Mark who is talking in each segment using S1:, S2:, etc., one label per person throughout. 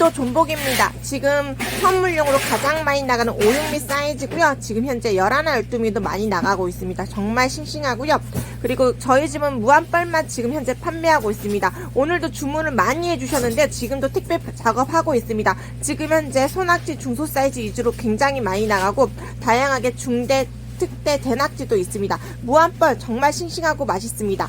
S1: 오늘도 존복입니다. 지금 선물용으로 가장 많이 나가는 5, 6미 사이즈고요. 지금 현재 11, 12미도 많이 나가고 있습니다. 정말 싱싱하고요. 그리고 저희 집은 무한빨만 지금 현재 판매하고 있습니다. 오늘도 주문을 많이 해주셨는데 지금도 택배 작업하고 있습니다. 지금 현재 소낙지 중소 사이즈 위주로 굉장히 많이 나가고 다양하게 중대, 특대, 대낙지도 있습니다. 무한뻘 정말 싱싱하고 맛있습니다.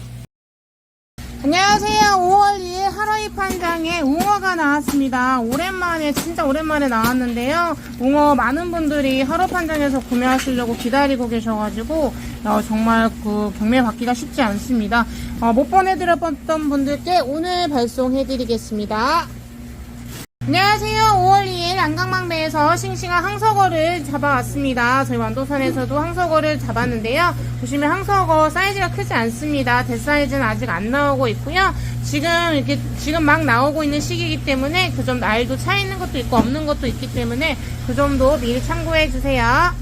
S2: 안녕하세요. 5월 2일 하루이 판장에 웅어가 나왔습니다. 오랜만에, 진짜 오랜만에 나왔는데요. 웅어 많은 분들이 하루 판장에서 구매하시려고 기다리고 계셔가지고, 어, 정말 그 경매 받기가 쉽지 않습니다. 어, 못 보내드렸던 분들께 오늘 발송해드리겠습니다. 안녕하세요. 5월 2일 안강망배에서 싱싱한 항석어를 잡아왔습니다. 저희 완도산에서도 항석어를 잡았는데요. 보시면 항석어 사이즈가 크지 않습니다. 대사이즈는 아직 안 나오고 있고요. 지금 이렇게 지금 막 나오고 있는 시기이기 때문에 그 점 날도 차 있는 것도 있고 없는 것도 있기 때문에 그 점도 미리 참고해 주세요.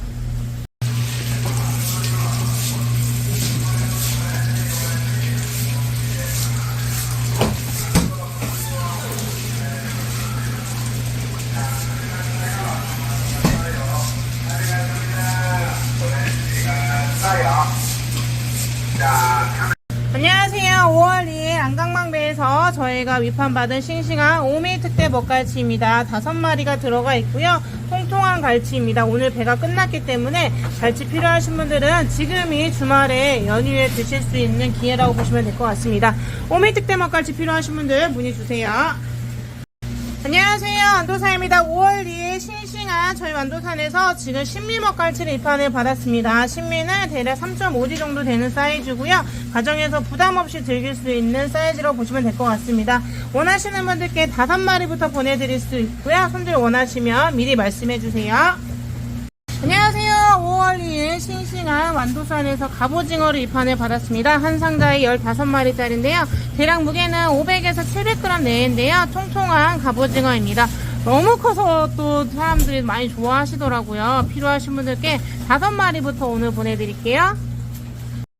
S2: 5월 2일 안강망배에서 저희가 위판받은 싱싱한 오미 특대 먹갈치입니다. 다섯 마리가 들어가 있고요. 통통한 갈치입니다. 오늘 배가 끝났기 때문에 갈치 필요하신 분들은 지금이 주말에 연휴에 드실 수 있는 기회라고 보시면 될 것 같습니다. 오미 특대 먹갈치 필요하신 분들 문의 주세요. 안녕하세요. 완도사입니다. 5월 2일 싱싱한 저희 완도산에서 지금 신미먹 갈치를 입판을 받았습니다. 신미는 대략 3.5G 정도 되는 사이즈고요. 가정에서 부담 없이 즐길 수 있는 사이즈로 보시면 될 것 같습니다. 원하시는 분들께 5마리부터 보내드릴 수 있고요. 손질 원하시면 미리 말씀해주세요. 안녕 하세요. 5월 2일 싱싱한 완도산에서 갑오징어를 입판을 받았습니다. 한 상자에 15마리짜리인데요. 대략 무게는 500에서 700g 내인데요. 통통한 갑오징어입니다. 너무 커서 또 사람들이 많이 좋아하시더라고요. 필요하신 분들께 5마리부터 오늘 보내드릴게요.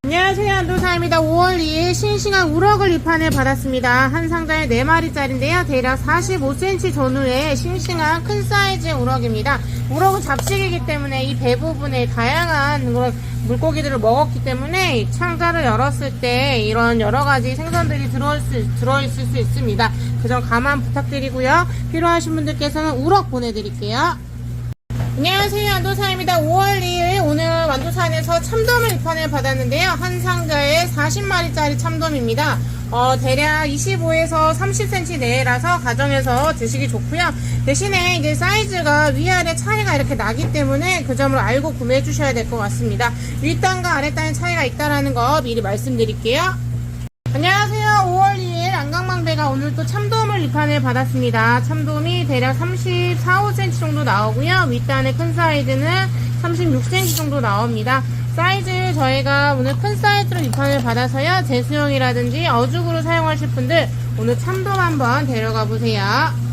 S2: 안녕하세요. 안도사입니다. 5월 2일 싱싱한 우럭을 입판을 받았습니다. 한 상자에 4마리짜리인데요. 대략 45cm 전후의 싱싱한 큰 사이즈의 우럭입니다. 우럭은 잡식이기 때문에 이 배 부분에 다양한 물고기들을 먹었기 때문에 이 창자를 열었을 때 이런 여러 가지 생선들이 들어올 수, 들어있을 수 있습니다. 그점 감안 부탁드리고요. 필요하신 분들께서는 우럭 보내드릴게요. 안녕하세요. 안도사입니다. 5월 2일 오늘 완도산에서 참돔을 입판을 받았는데요. 한 상자에 40마리짜리 참돔입니다. 어, 대략 25에서 30cm 내라서 가정에서 드시기 좋고요. 대신에 이제 사이즈가 위아래 차이가 이렇게 나기 때문에 그 점을 알고 구매해 주셔야 될 것 같습니다. 윗단과 아랫단의 차이가 있다라는 거 미리 말씀드릴게요. 안녕하세요. 5월 2일 안강망배가 오늘 또 참돔을 입판을 받았습니다. 참돔이 대략 34, 5cm 정도 나오고요. 윗단의 큰 사이즈는 36cm 정도 나옵니다. 사이즈 저희가 오늘 큰 사이즈로 입판을 받아서요. 제수용이라든지 어죽으로 사용하실 분들 오늘 참돔 한번 데려가 보세요.